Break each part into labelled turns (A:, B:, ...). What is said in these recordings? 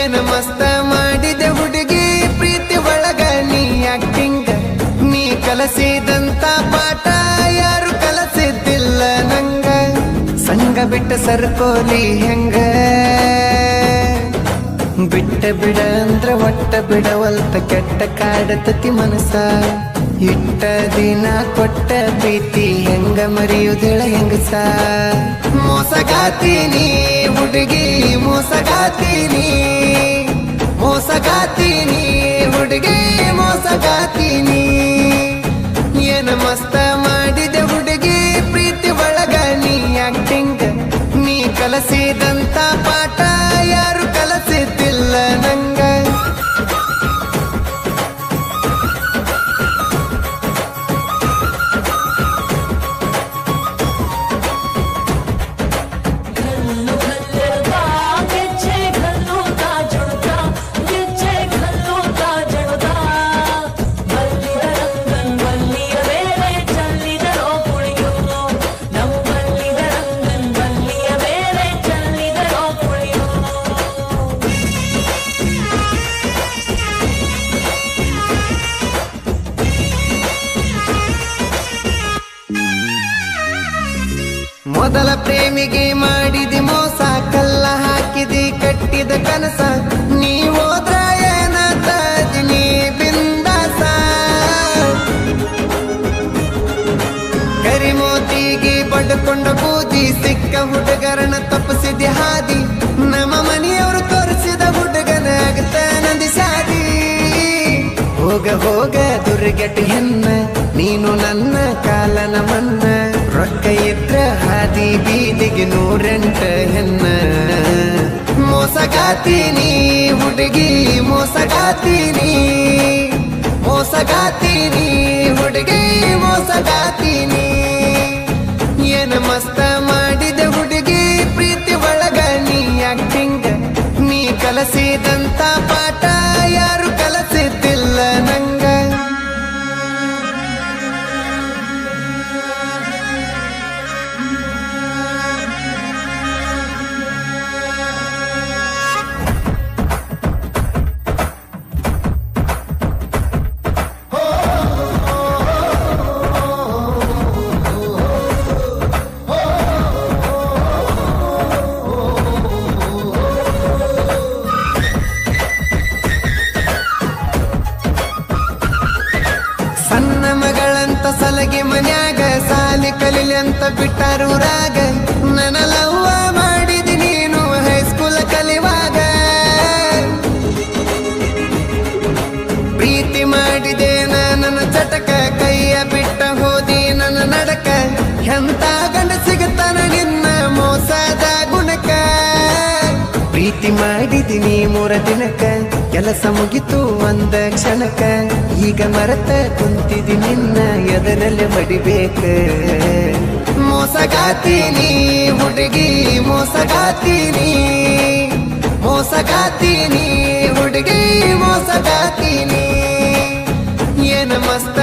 A: ಏನ ಮಸ್ತ ಮಾಡಿದೆ ಹುಡುಗಿ, ಪ್ರೀತಿ ಒಳಗ ನೀ ಆಕ್ಟಿಂಗ್ ನೀ ಕಲಸಿದಂತ ಪಾಠ ಯಾರು ಕಲಸಿದ್ದಿಲ್ಲ ನಂಗ. ಸಂಗ ಬಿಟ್ಟ ಸರ್ಕೋಲಿ ಹೆಂಗ? ಬಿಟ್ಟ ಬಿಡ ಅಂದ್ರ ಒಟ್ಟ ಬಿಡವಲ್ತ ಕೆಟ್ಟ ಕಾಡತತಿ ಮನಸ ಇಟ್ಟ ದಿನ ಕೊಟ್ಟ ಪ್ರೀತಿ, ಹೆಂಗ ಮರೆಯುದಿಳ ಹೆಂಗಸ? ಮೋಸಗಾತೀನಿ, ಹುಡುಗಿ, ಮೋಸಗಾತೀನಿ. ಮೋಸಗಾತೀನಿ, ಹುಡುಗಿ, ಮೋಸಗಾತೀನಿ. ಏನ ಮಸ್ತ ಮಾಡಿದೆ ಹುಡುಗಿ, ಪ್ರೀತಿ ಒಳಗ ನೀ ಆಕ್ಟಿಂಗ್ ನೀ ಕಲಸಿದಂತ ಪಾಠ ಕನಸ. ನೀ ಹೋದ್ರ ನೀ ಬಿಂದಾಸ. ಕರಿಮೋತಿಗೆ ಪಡ್ಕೊಂಡ ಬೂದಿ, ಸಿಕ್ಕ ಹುಡುಗರನ್ನ ತಪ್ಪಿಸಿದ ಹಾದಿ. ನಮ್ಮ ಮನೆಯವರು ತೋರಿಸಿದ ಹುಡುಗನ ಆಗತ ನಂದಿ ಸಾದಿ ಹೋಗ ಹೋಗ ದುರ್ಗಟ್ಟಿ ಹೆನ್ನ ನೀನು ನನ್ನ ಕಾಲನ ಮನ್ನ ರೊಕ್ಕ ಇದ್ರ ಹಾದಿ ಬೀದಿಗೆ ನೂರೆಂಟ ಹೆನ್ನ ಮೋಸಗಾತೀನಿ ಹುಡುಗಿ ಮೋಸಗಾತೀನಿ ಮೋಸಗಾತೀನಿ ಹುಡುಗಿ ಮೋಸಗಾತೀನಿ ಏನ ಮಸ್ತ ಮಾಡಿದ ಹುಡುಗಿ, ಪ್ರೀತಿ ಒಳಗ ನೀ ಆಕ್ಟಿಂಗ್ ನೀ ಕಲಸಿದಂತ ಅಂತ ಬಿಟ್ಟಾರು ರಾಗ. ನನ್ನ ಲವ್ವ ಮಾಡಿದಿ ನೀನು ಹೈಸ್ಕೂಲ ಕಲಿವಾಗ. ಪ್ರೀತಿ ಮಾಡಿದೆ ನನ್ನ ಚಟಕ. ಕೈಯ ಬಿಟ್ಟ ಹೋದಿ ನನ್ನ ನಡಕ. ಎಂತ ಗಂಡ ಸಿಗುತ್ತಾನ ನಿನ್ನ ಮೋಸದ ಗುಣಕ? ಪ್ರೀತಿ ಮಾಡಿದಿನಿ ಮೂರ ದಿನಕ. ಕೆಲಸ ಮುಗಿತು ಒಂದ ಕ್ಷಣಕ. ಈಗ ಮರತ ಕುಂತಿದಿ ನಿನ್ನ ಎದರಲ್ಲಿ ಮಡಿಬೇಕ. ಮೋಸಗಾತೀನಿ ಹುಡುಗಿ ಮೋಸಗಾತೀನಿ ಮೋಸಗಾತೀನಿ ಹುಡುಗಿ ಮೋಸಗಾತೀನಿ. ಏನ ಮಸ್ತ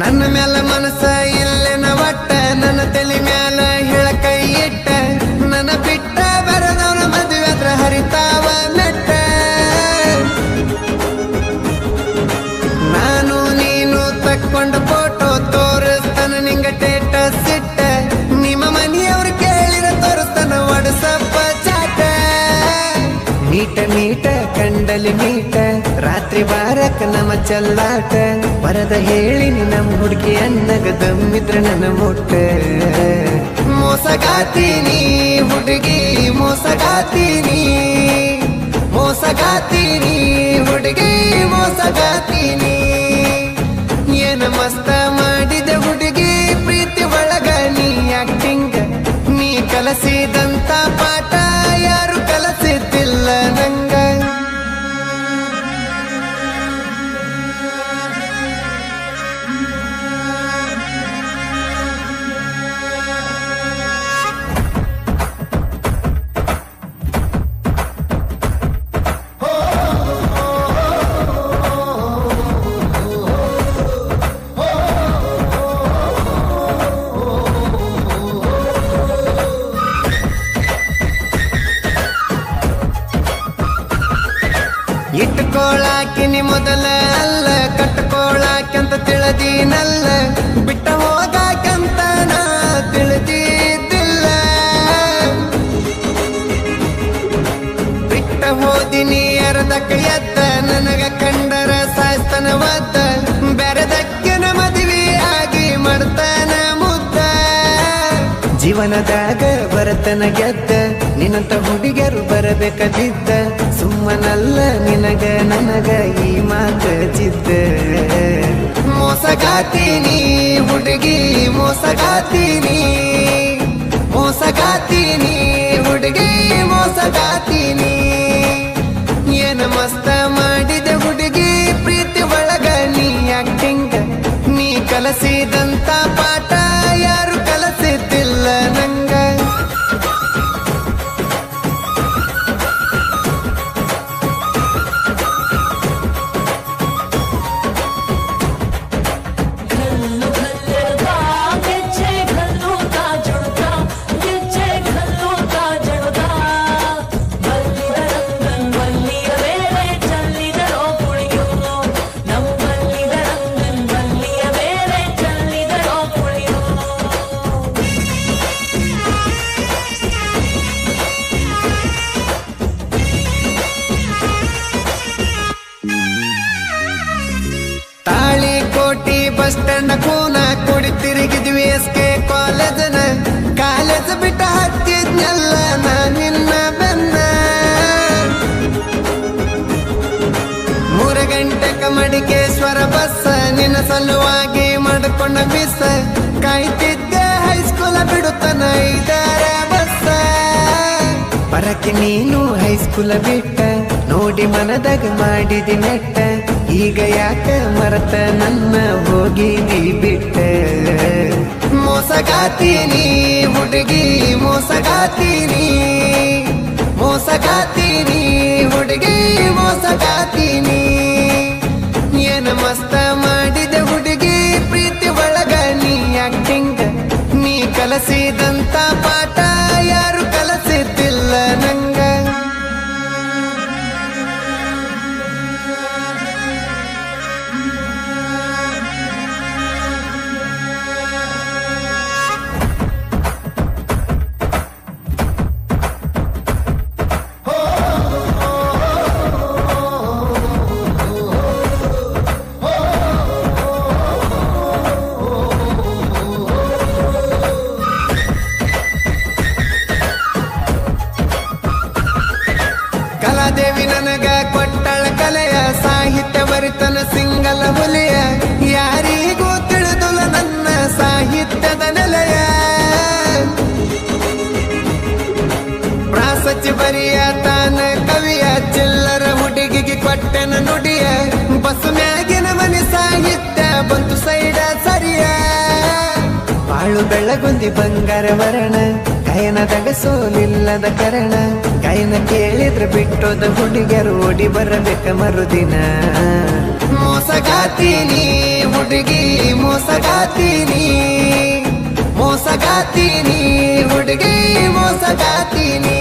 A: ನನ್ನ ಮ್ಯಾಲ ಮನಸ್ಸ ಇಲ್ಲೆನ ಒಟ್ಟ, ನನ್ನ ತಲೆ ಮ್ಯಾಲ ಹೇಳಕೈ ಇಟ್ಟ. ನನ್ನ ಬಿಟ್ಟ ಬರದವನ ಮದುವೆ ಹತ್ರ ಹರಿತಾವ ನೆಟ್ಟ. ನಾನು ನೀನು ತಕ್ಕೊಂಡ ಫೋಟೋ ತೋರಿಸ್ತಾನ, ನಿಂಗ ಟೇಟ ಸಿಟ್ಟ ನಿಮ್ಮ ಮನೆಯವ್ರು ಕೇಳಿರ ತೋರಿಸ್ತಾನ ಒಡಸಪ್ಪ ಚಾಟ ನೀಟ ನೀಟ ಕಂಡಲಿ ನೀಟ. ರಾತ್ರಿ ಬಾರಕ ನಮ್ಮ ಚಲ್ಲಾಟ. ಬರದ ಹೇಳಿ ನಮ್ಮ ಹುಡುಗಿ ಅನ್ನಗ ದಮ್ಮಿದ್ರ ನನ್ನ ಮುಟ್ಟ. ಮೋಸಗಾತೀನಿ ಹುಡುಗಿ ಮೋಸ ಮೋಸಗಾತೀನಿ ಮೋಸಗಾತೀನಿ ಹುಡುಗಿ ಮೋಸಗಾತೀನಿ ಏನ ಮಸ್ತ ಮಾಡಿದ ಹುಡುಗಿ ಪ್ರೀತಿ ಒಳಗ ನೀ ಆಕ್ಟಿಂಗ್ ನೀ ಕಲಸಿದಂತ ಪಾಠ ಯಾರು ಕಲಸಿದ್ದಿಲ್ಲ ನಂಗ. ಕಟ್ಕೋಳಾಕಂತ ತಿಳದೀನಲ್ಲ, ಬಿಟ್ಟ ಹೋಗಾಕಂತ ನಾ ತಿಳಿದಿದ್ದಿಲ್ಲ. ಬಿಟ್ಟ ಹೋದಿನಿ ಅರದ ಎದ್ದ, ನನಗ ಕಂಡರ ಸಾಯ್ತನ ಒದ್ದ ಬೆರೆದಕ್ಕಿನ ಮದುವೆ ಆಗಿ ಮಾಡ್ತಾನ ಮುದ್ದ. ಜೀವನದಾಗ ಬರತನ ಗೆದ್ದ, ನಿನ್ನಂತ ಹುಡುಗರು ಬರಬೇಕದಿದ್ದ, ಸುಮ್ಮನಲ್ಲ ನಿನಗ, ನನಗ ಈ ಮಾತ ಜಿದ್ದ ಮೋಸಗಾತೀನಿ, ಹುಡುಗಿ ಮೋಸಗಾತೀನಿ. ಮೋಸಗಾತೀನಿ, ಹುಡುಗಿ ಮೋಸಗಾತೀನಿ. ಏನ ಮಸ್ತ ಮಾಡಿದೆ ಹುಡುಗಿ ಪ್ರೀತಿ ಒಳಗ ನೀ ಆಕ್ಟಿಂಗ್ ನೀ ಕಲಸಿದಂತ ಸ್ಟ್ಯಾಂಡ್ ಕೂನ ಕುಡಿ ತಿರುಗಿದ್ವಿ ಎಸ್ ಕೆ ಕಾಲೇಜನ ಕಾಲೇಜ್ ಬಿಟ್ಟ ಹತ್ತಿದ್ನೆಲ್ಲ ನಾ ನಿನ್ನ ಬೆನ್ನ. ಮೂರು ಗಂಟೆಕ ಮಡಿಕೇಶ್ವರ ಬಸ್, ನಿನ್ನ ಸಲುವಾಗಿ ಮಾಡಿಕೊಂಡ ಮಿಸ್ ಕಾಯ್ತಿದ್ದೆ ಹೈಸ್ಕೂಲ ಬಿಡುತ್ತನ ಐದಾರ ಬಸ್. ಪರಕ್ಕೆ ನೀನು ಹೈಸ್ಕೂಲ ಬಿಟ್ಟ, ನೋಡಿ ಮನದಾಗ ಮಾಡಿದಿ ನೆಟ್ಟ. ಈಗ ಯಾಕ ಮರತ ನನ್ನ ಹೋಗಿದಿ ಬಿಟ್ಟ ಮೋಸಗಾತೀನಿ ಹುಡುಗಿ ಮೋಸಗಾತೀನಿ ಮೋಸಗಾತೀನಿ ಹುಡುಗಿ ಮೋಸಗಾತೀನಿ ಏನ ಮಸ್ತ ಮಾಡಿದ ಹುಡುಗಿ, ಪ್ರೀತಿ ಒಳಗ ನೀ ಆಕ್ಟಿಂಗ್ ನೀ ಕಲಸಿದಂತ ಬಸ್ ಮ್ಯಾಗಿನ ಮನೆ ಸಾಹಿತ್ಯ ಬಂತು ಸೈಡ ಸರಿಯ. ಬಾಳು ಬೆಳಗುಂದಿ ಬಂಗಾರ ಮರಣ ಗಾಯನದಾಗ ಸೋಲಿಲ್ಲದ ಕರಣ. ಕೈನ ಕೇಳಿದ್ರೆ ಬಿಟ್ಟೋದ ಹುಡುಗರು ಓಡಿ ಬರಬೇಕ ಮರುದಿನ. ಮೋಸಗಾತೀನಿ ಹುಡುಗಿ, ಮೋಸಗಾತೀನಿ. ಮೋಸಗಾತೀನಿ ಹುಡುಗಿ, ಮೋಸಗಾತೀನಿ.